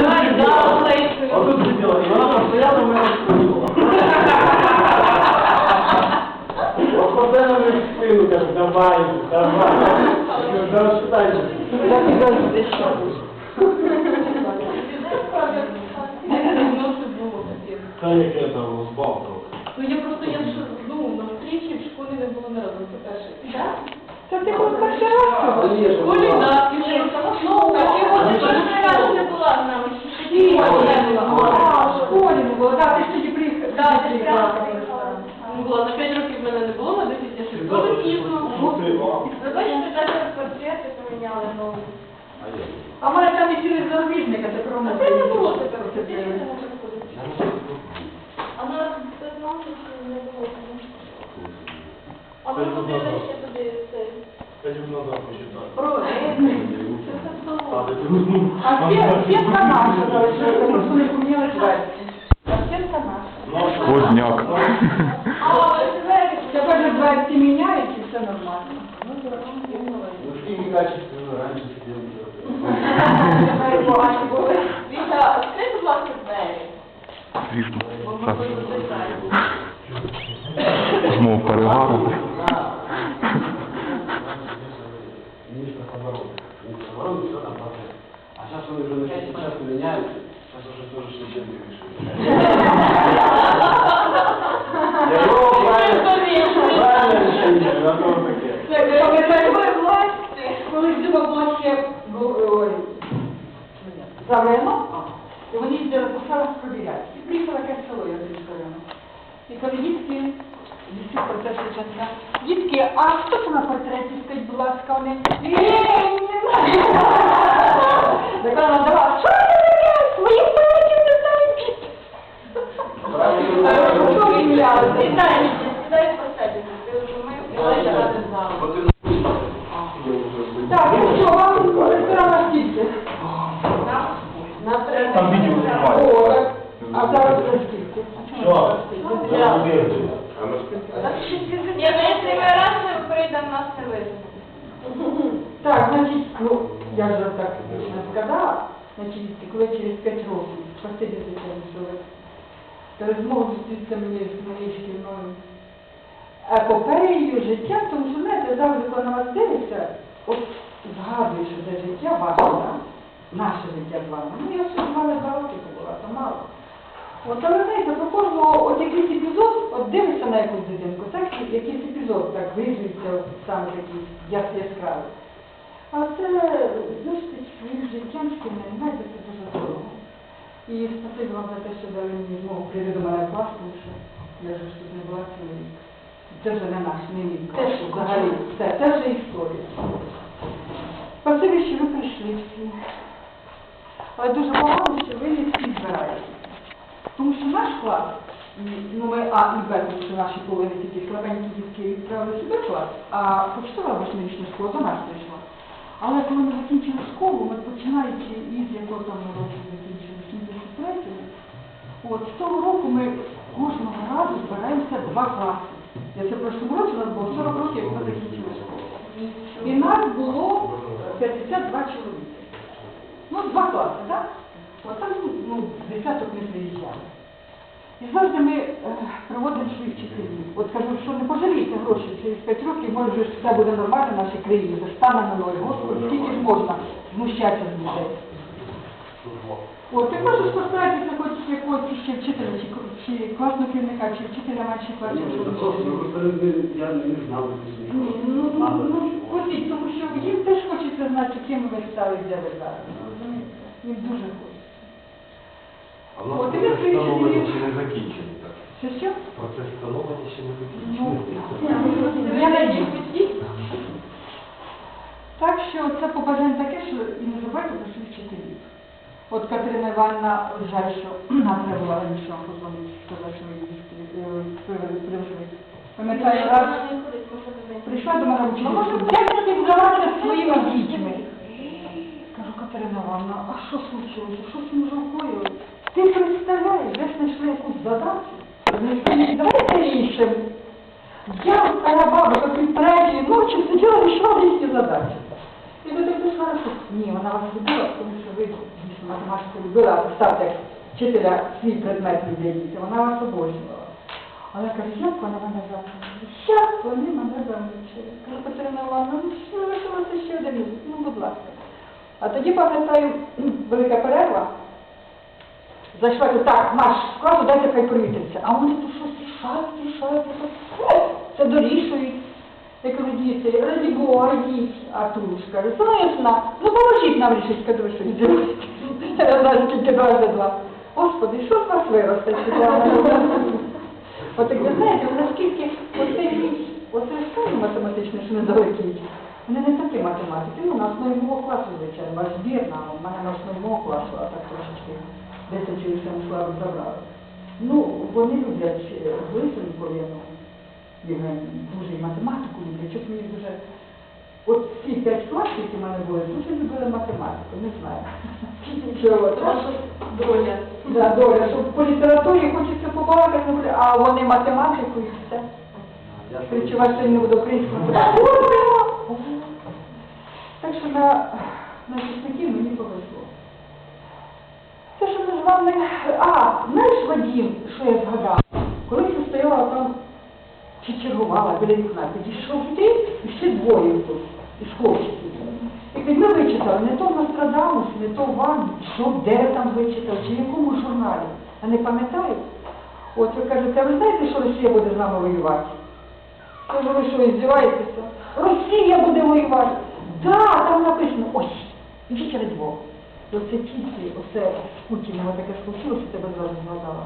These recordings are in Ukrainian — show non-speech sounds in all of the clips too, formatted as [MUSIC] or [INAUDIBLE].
Дай, да, лейку. А тут сидела, и она постоянно меня спину. Вот постоянно мне спину, говорит, давай, давай. Я защищу. Ну, це. Та як там збавкав. Ну я просто я ж ну на встречі в школі не було не разу, це перше. Це ти був перший раз? В школі, так, і вже ну, так, і от перший раз не була з нами. ще тоді я не була. А, в школі не було, так, ти ж тоді приїхав. Да, ти ж Не було, на 5 років мене не було, на 10 я ще в школі їздила. Ви бачите, навіть портрети поміняли. А в мене там і цілий зарубіжник, це про мене. Це не було тепер. А на 15 не було. А ми ходили ще туди цей. Пойдем назад посчитать. Про А, А сітка наша, коротше, просто не поміняли двері. А сітка наша. А, двері. Тепер же двері всі міняють і все нормально. Мужики некачественно раньше. Двері. Віта, відкрий, будь ласка, двері. Звісно. Знову перегару. Министр обороны. Министр обороны, все там. А сейчас он уже сейчас меняются. Сейчас уже тоже священник решил. Я его правильно, правильно решение, на том таке. Це пам'ятаю, власті, коли Дзюба було ще ой, Завено, і вони їздили по селах провіряти. І приїхала якесь село, я тобі скажу. І коли дітки, дітки а хто це на портреті, стоїть, будь ласка, вони! Така вона давала, що це таке? Своїх предків не знаю. Що ви сміялися? Вітаю, сідай по себе. Ти вже ми Вот и Так, ну що, вам ресторан скільки? на три. Там відео знімають. О, так. А зараз вже скільки? Що? Я уверен. Ні, ну якщо ми раз ми прийдемо, не визнають. Так, значить, ну, я вже так не сказала, значить, коли через 5 років, спасибі що ви дали змогу зустрітися мені з моєю шкільною епопеєю життя, тому що, знаєте, завжди, коли на вас дивишся, от згадую, що це життя ваше, да? наше життя з вами. Ну, я ще з вами два роки була, то мало. От, але знаєте, про кожного, от якийсь епізод, от дивишся на якусь дитинку, так, якийсь епізод так от саме такий яс- яскравий. А це зустріч своїм життям шкільним, знаєте, це дуже здорово. І спасибі вам за те, що дали мені змогу прийти до мене клас, тому що я вже ж тут не була цілий рік. Це вже не наш, не мій клас. Теж взагалі. Це, це вже історія. Спасибі, що ви прийшли всі. Але дуже багато, що ви не всі збираєтесь. Тому що наш клас, і- ну А і Б, тому що наші половини тільки слабенькі дітки відправили сюди клас, а почтова восьмирічна школа до нас прийшла. Але коли ми закінчили школу, ми починаючи із якого там року закінчили, 73-го, от з того року ми кожного разу збираємося два класи. Я це в прошлому році у нас було 40 років, як ми закінчили школу. І нас було е, 52 чоловіки. Ну, два класи, так? От там, ну, десяток не приїжджали. І завжди ми е, проводимо своїх вчителів. От кажу, що не пожалійте гроші через 5 років, може вже ж все буде нормально в нашій країні, вже стане на ноги. Господи, скільки ж можна знущатися з людей. От, також постарайтеся хоч якогось ще вчителя, чи, чи класного керівника, чи вчителя менших класів. щоб. Я не знал, Ні, ну, ну, ну, ходіть, тому що їм теж хочеться знати, ким ви стали ви зараз. Їм дуже хочеться. А в нас От, і процес встановлення ще не закінчений. так. Що що? Процес встановлення ще не Ну, закінчений. я надіюсь. Так що це побажання таке, що і не забувайте про своїх вчителів. От Катерина Івановна, жаль, що нам треба було раніше вам позвонити, сказати, що ви її привезли. Пам'ятаю, раз прийшла до мене вчителька, як ти взялася своїми дітьми? Кажу, Катерина Івановна, а що случилося? Що з ним рукою? Ти представляєш, десь знайшли якусь задачу? Давайте рішимо. Я, стара баба, как и третьей ночи сидела, решала їхні задачі. І І ви так дуже хорошо. Ні, вона вас любила, тому що ви дійсно математику любила, а як вчителя свій предмет любить, вона вас обожнювала. Але каже, як вона мене замучила? Як вони мене замучили? Каже, Катерина Івановна, ну що лишилося ще один місяць? Ну, будь ласка. А тоді, пам'ятаю, велика перерва. Зайшла, кажу, так, марш в класу, дайте хай провітриться. А вони тут щось рішають, рішають, рішають. Це дорішують. Я кажу, діти, раді Бога, йдіть. А Туш каже, ну поможіть нам рішити, кажу, що зробити. Я знаю, скільки два за два. Господи, що з вас виросте, От так ви знаєте, наскільки оцей оце стан математичний, що не далекий, вони не такі математики. Ну, на основі мого класу, звичайно, ваш збірна, у мене на основі мого класу, а так трошечки сім славу забрали. Ну, вони люблять е, Лисенко, ну, дуже і математику люблять. Щось мені дуже... От ці п'ять класів, які в мене були, дуже любили математику, не знаю. Чого? [LAUGHS] Доля. Да, доля, що по літературі хочеться побалакати, ну, а вони математику і все. Я ж Причувати не буду українську. [LAUGHS] Так що на, на захисників мені повезло. Вами... А, знаєш, Вадим, що я згадала? Колись я стояла там, чи чергувала біля вікна, підійшов ти, і ще двоє тут, із хлопчиків. І під ми вичитали не то в Нострадамус, не то вам, що де там вичитав, чи в якому журналі. А не пам'ятаю. От ви кажете, а ви знаєте, що Росія буде з нами воювати? Кажу, ви що, іздіваєтеся? Росія буде воювати. Да, там написано, ось, ідіть ради Бога. І Оце тільки, оце з Путіним таке случилося, тебе зараз згадала.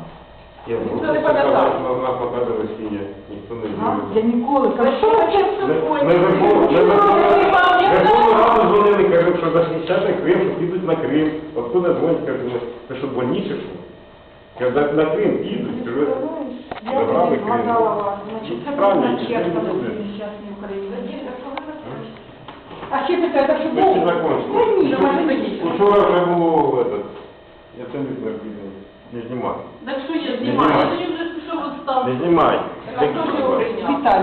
Я Ніхто не пам'ятає. на нас показує сіє, ніхто не Ага, Я ніколи. Кажу, що ви це Ми ми Верховну ми Верховну- Верховну Раду дзвонили, кажуть, що захищати Крим, що підуть на Крим. Откуда дзвонять, кажуть, «Ну, ви що, больніше, що? Кажуть, на Крим підуть. Кажу, Я Забрали тобі Крим. згадала вас. Значить, це Правильно, був начертано люди. в нещасній Україні. Вадим, а коли ви А ще питаю, так що Ми ще закончили. Та ні, Вчора вже було этот, я це не знаю, не знімати. Так що я Не знімаю? знімай. Я тоді вже пішов у. Не знімай. Прийняв? Віталій.